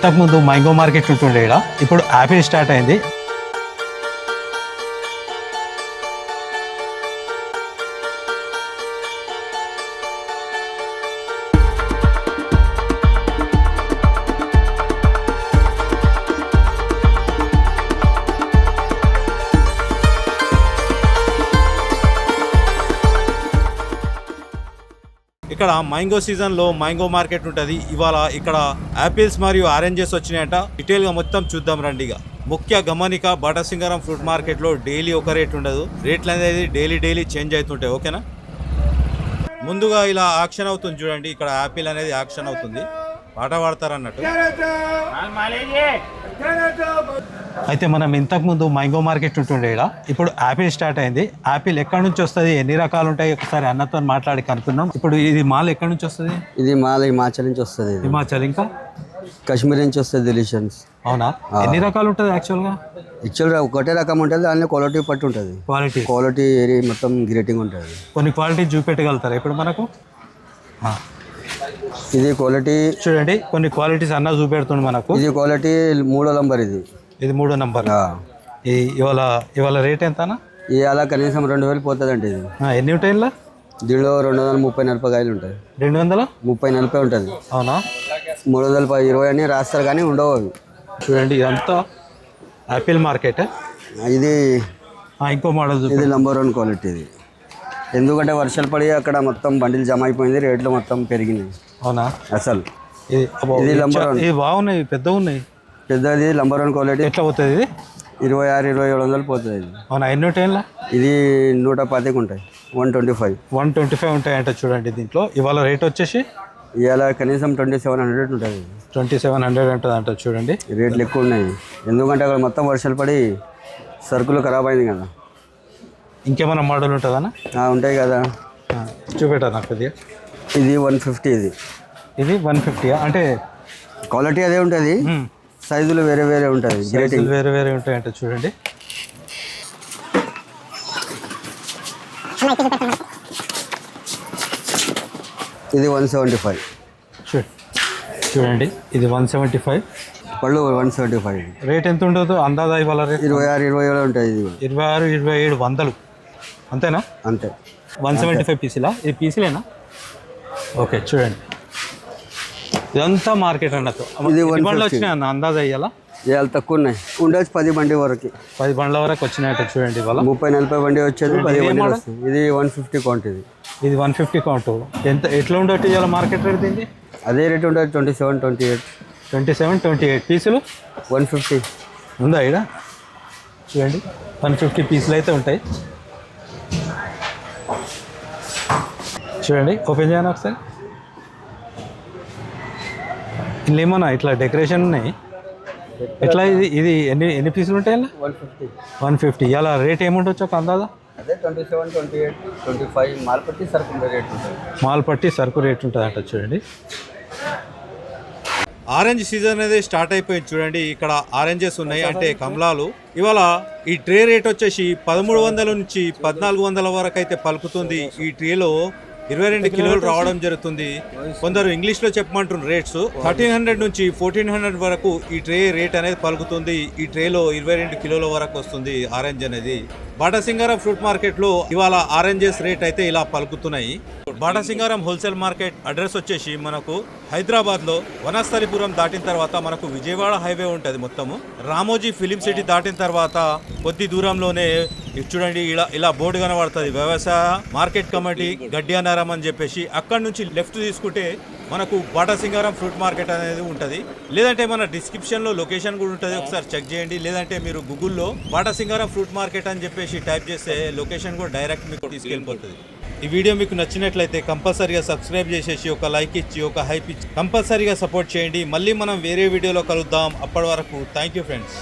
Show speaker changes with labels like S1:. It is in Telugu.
S1: ఇంతకుముందు మ్యాంగో మార్కెట్ ఉంటుండే ఇప్పుడు యాపిల్ స్టార్ట్ అయింది. ఇక్కడ మ్యాంగో సీజన్లో మ్యాంగో మార్కెట్ ఉంటుంది. ఇవాళ ఇక్కడ యాపిల్స్ మరియు ఆరెంజెస్ వచ్చినాయంట. డీటెయిల్గా మొత్తం చూద్దాం రండి ఇక. ముఖ్య గమనిక బటసింగారం ఫ్రూట్ మార్కెట్లో డైలీ ఒక రేట్ ఉండదు. రేట్లు అనేది డైలీ డైలీ చేంజ్ అవుతుంటాయి. ఓకేనా? ముందుగా ఇలా యాక్షన్ అవుతుంది చూడండి. ఇక్కడ యాపిల్ అనేది యాక్షన్ అవుతుంది. పాట పాడతారు అన్నట్టు అయితే మనం ఇంతకు ముందు మ్యాంగో మార్కెట్ ఉంటుండే ఇక్కడ ఇప్పుడు యాపిల్ స్టార్ట్ అయింది. యాపిల్ ఎక్కడి నుంచి వస్తుంది? ఎన్ని రకాలు ఉంటాయి? ఒకసారి అన్నతో మాట్లాడి కనుక్కున్నాం ఇప్పుడు ఇది మాల్ ఎక్కడి నుంచి వస్తుంది?
S2: ఇది మాల హిమాచల్ నుంచి వస్తుంది
S1: హిమాచల్ ఇంకా?
S2: కాశ్మీర్ నుంచి వస్తుంది డిలిషన్స్
S1: అవునా? ఎన్ని రకాలు ఉంటుంది యాక్చువల్గా?
S2: యాక్చువల్గా ఒకటే రకం ఉంటుంది దానిలో క్వాలిటీ పట్టు ఉంటుంది.
S1: క్వాలిటీ.
S2: క్వాలిటీ ఏరియా మొత్తం గ్రేటింగ్ ఉంటుంది.
S1: కొన్ని క్వాలిటీ చూపెట్టగలుగుతారా ఇప్పుడు మనకు?
S2: ఇది క్వాలిటీ
S1: చూడండి కొన్ని క్వాలిటీస్ అన్న చూపెడుతుంది మనకు.
S2: ఇది క్వాలిటీ మూడో నంబర్ ఇది.
S1: ఇది మూడో నంబర్. ఈ ఇవాళ ఇవాళ రేట్ ఎంతనా?
S2: ఇవాళ కనీసం రెండు వేలు పోతుందండి ఇది.
S1: ఎన్ని ఉంటాయి ఇందులో
S2: దీనిలో రెండు వందల ముప్పై నలభై కాయలు ఉంటాయి.
S1: రెండు వందల?
S2: ముప్పై నలభై ఉంటుంది.
S1: అవునా?
S2: మూడు వందల ఇరవై అని రాస్తారు కానీ ఉండవు అవి.
S1: చూడండి ఇదంతా యాపిల్ మార్కెట్
S2: ఇది
S1: ఇంకో మోడల్
S2: ఇది నంబర్ వన్ క్వాలిటీ ఇది. ఎందుకంటే వర్షాలు పడి అక్కడ మొత్తం బండిలు జమ అయిపోయింది రేట్లు మొత్తం పెరిగినాయి.
S1: అవునా?
S2: అసలు.
S1: ఇది
S2: ఇది నంబర్ వన్.
S1: ఇది బాగున్నాయి పెద్దగా ఉన్నాయి
S2: పెద్దది నంబర్ వన్ క్వాలిటీ.
S1: ఎట్లా పోతుంది ఇది?
S2: ఇరవై ఆరు ఇరవై ఏడు వందలు పోతుంది ఇది.
S1: అవునా ఎన్ని ఉంటాయిలా
S2: ఇది నూట పాతికి ఉంటాయి one twenty five.
S1: One twenty five ఉంటాయంట చూడండి దీంట్లో. ఇవాళ రేట్ వచ్చేసి?
S2: ఇవాళ కనీసం ట్వంటీ సెవెన్ హండ్రెడ్ ఉంటుంది
S1: ట్వంటీ సెవెన్ హండ్రెడ్ ఉంటుంది అంట చూడండి
S2: రేట్లు ఎక్కువ ఉన్నాయి. ఎందుకంటే అక్కడ మొత్తం వర్షాలు పడి సరుకులు ఖరాబ్ అయింది కదా.
S1: ఇంకేమైనా మోడల్ ఉంటుందన్నా?
S2: ఉంటాయి కదా.
S1: ఆ, చూపెట్టారు నాకు కొద్దిగా.
S2: ఇది వన్ ఫిఫ్టీ ఇది.
S1: ఇది వన్ ఫిఫ్టీ అంటే
S2: క్వాలిటీ అదే ఉంటుంది. సైజులు వేరే వేరే ఉంటుంది గ్రేటింగ్.
S1: వేరే వేరే ఉంటాయంట చూడండి.
S2: ఇది వన్ సెవెంటీ ఫైవ్.
S1: చూ చూడండి ఇది వన్ సెవెంటీ ఫైవ్.
S2: పళ్ళు వన్ సెవెంటీ ఫైవ్.
S1: రేట్ ఎంత ఉండదు అందాజా ఇవాళ రేట్?
S2: ఇరవై ఆరు ఇరవై ఏడు ఉంటుంది ఇది.
S1: ఇరవై ఆరు ఇరవై ఏడు వందలు. అంతేనా?
S2: అంతే.
S1: వన్ సెవెంటీ ఫైవ్ పీసీలా? ఇది పీసీలేనా? ఓకే చూడండి. ఇదంతా మార్కెట్ అన్నట్టు
S2: ఇది
S1: బండ్లు వచ్చినాయి అన్న? అందాజా అయ్యాలా
S2: ఇవాళ తక్కువ ఉన్నాయి. ఉండొచ్చు పది బండి వరకు.
S1: పది బండ్ల వరకు వచ్చినాయట చూడండి ఇవాళ.
S2: ముప్పై నలభై బండి వచ్చేది పది బండి వస్తుంది. ఇది వన్ ఫిఫ్టీ కౌంట్ ఇది.
S1: ఇది వన్ ఫిఫ్టీ కౌంట్ ఎంత ఎట్లా ఉండొచ్చు ఇవాళ మార్కెట్ రేట్ దీన్ని
S2: అదే రేట్ ఉంటుంది twenty seven twenty eight
S1: twenty seven twenty eight పీసులు?
S2: వన్ ఫిఫ్టీ
S1: ఉందా ఇక్కడ చూడండి. వన్ ఫిఫ్టీ పీసులు అయితే ఉంటాయి. చూడండి. ఓపెన్ చేయను ఒకసారి. ఇందులో ఏమన్నా ఇట్లా డెకరేషన్ ఉన్నాయి? ఎట్లా ఇది ఇది ఎన్ని ఎన్ని పీసులు ఉంటాయి
S2: వన్ ఫిఫ్టీ.
S1: One fifty. ఇలా రేట్ ఏముండొచ్చు ఒక అందాదా
S2: అదే twenty seven twenty eight twenty five. Market సరుకు రేట్ ఉంటుంది.
S1: మాల్ పట్టి సరుకు రేట్ ఉంటుంది అంట చూడండి. ఆరెంజ్ సీజన్ అనేది స్టార్ట్ అయిపోయింది చూడండి. ఇక్కడ ఆరెంజెస్ ఉన్నాయి అంటే కమలాలు. ఇవాళ ఈ ట్రే రేట్ వచ్చేసి పదమూడు వందల నుంచి పద్నాలుగు వందల వరకు అయితే పలుకుతుంది ఈ ట్రేలో. ఇరవై రెండు కిలోలు రావడం జరుగుతుంది. కొందరు ఇంగ్లీష్లో చెప్పమంటున్నారు రేట్స్. థర్టీన్ హండ్రెడ్ నుంచి ఫోర్టీన్ హండ్రెడ్ వరకు ఈ ట్రే రేట్ అనేది పలుకుతుంది. ఈ ట్రేలో ఇరవై రెండు కిలోల వరకు వస్తుంది ఆరెంజ్ అనేది. బాటసింగారం ఫ్రూట్ మార్కెట్లో ఇవాళ ఆరెంజెస్ రేట్ అయితే ఇలా పలుకుతున్నాయి. బాటసింగారం హోల్సేల్ మార్కెట్ అడ్రస్ వచ్చేసి మనకు హైదరాబాద్లో వనస్థలిపురం దాటిన తర్వాత మనకు విజయవాడ హైవే ఉంటది మొత్తము. రామోజీ ఫిలిం సిటీ దాటిన తర్వాత కొద్ది దూరంలోనే ఇది చూడండి ఇలా ఇలా బోర్డు కనబడుతుంది. వ్యవసాయ మార్కెట్ కమిటీ గడ్డియానారం అని చెప్పేసి అక్కడ నుంచి లెఫ్ట్ తీసుకుంటే మనకు బాటసింగారం ఫ్రూట్ మార్కెట్ అనేది ఉంటుంది. లేదంటే మన డిస్క్రిప్షన్లో లొకేషన్ కూడా ఉంటుంది. ఒకసారి చెక్ చేయండి. లేదంటే మీరు గూగుల్లో బాటసింగారం ఫ్రూట్ మార్కెట్ అని చెప్పేసి టైప్ చేస్తే లొకేషన్ కూడా డైరెక్ట్ మీకు తీసుకెళ్ళిపోతుంది. ఈ వీడియో మీకు నచ్చినట్లయితే కంపల్సరీగా సబ్స్క్రైబ్ చేసేసి ఒక లైక్ ఇచ్చి ఒక హైప్ ఇచ్చి కంపల్సరీగా సపోర్ట్ చేయండి. మళ్ళీ మనం వేరే వీడియోలో కలుద్దాం. అప్పటి వరకు థ్యాంక్ యూ ఫ్రెండ్స్